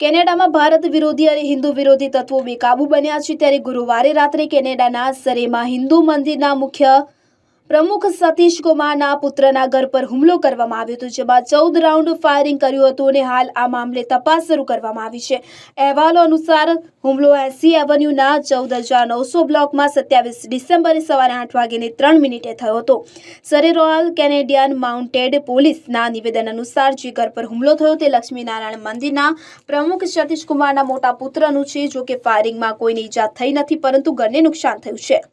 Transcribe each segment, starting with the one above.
કેનેડામાં ભારત વિરોધી અને હિન્દુ વિરોધી તત્વો બેકાબુ બન્યા છે. ત્યારે ગુરુવારે રાત્રે કેનેડાના સરેમાં હિન્દુ મંદિરના મુખ્ય પ્રમુખ સતીશ કુમારના પુત્રના ઘર પર હુમલો કરવામાં આવ્યો હતો, જેમાં ચૌદ રાઉન્ડ ફાયરિંગ કર્યું હતું અને હાલ આ મામલે તપાસ શરૂ કરવામાં આવી છે. અહેવાલો અનુસાર, હુમલો એસી એવન્યુના ચૌદ હજાર નવસો બ્લોકમાં સત્યાવીસ ડિસેમ્બરે સવારે આઠ વાગ્યાની ત્રણ મિનિટે થયો હતો. સરે રોયલ કેનેડિયન માઉન્ટેડ પોલીસના નિવેદન અનુસાર જે ઘર પર હુમલો થયો તે લક્ષ્મીનારાયણ મંદિરના પ્રમુખ સતીશ કુમારના મોટા પુત્રનું છે જો કે ફાયરિંગમાં કોઈને ઈજા થઈ નથી, પરંતુ ઘરને નુકસાન થયું છે.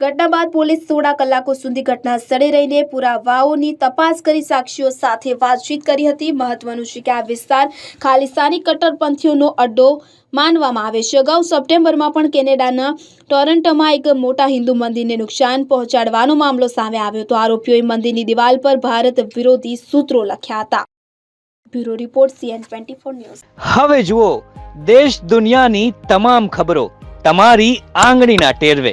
ઘટના બાદ પોલીસ સોળા કલાકો સુધી ઘટના સ્થળે રહીને પુરાવાઓની તપાસ કરી સાક્ષીઓ સાથે વાતચીત કરી હતી. મહત્વનું છે કે આ વિસ્તાર ખાલિસ્તાની કટ્ટરપંથીઓનો અડ્ડો માનવામાં આવે છે. અગાઉ સપ્ટેમ્બરમાં પણ કેનેડાના ટોરન્ટોમાં એક મોટા હિન્દુ મંદિરને નુકસાન પહોંચાડવાનો મામલો સામે આવ્યો હતો. આરોપીઓએ મંદિરની દિવાલ પર ભારત વિરોધી સૂત્રો લખ્યા હતા. બ્યુરો રિપોર્ટ સીએન ન્યૂઝ હવે જુઓ, દેશ દુનિયાની તમામ ખબરો તમારી આંગળીના ટેરવે.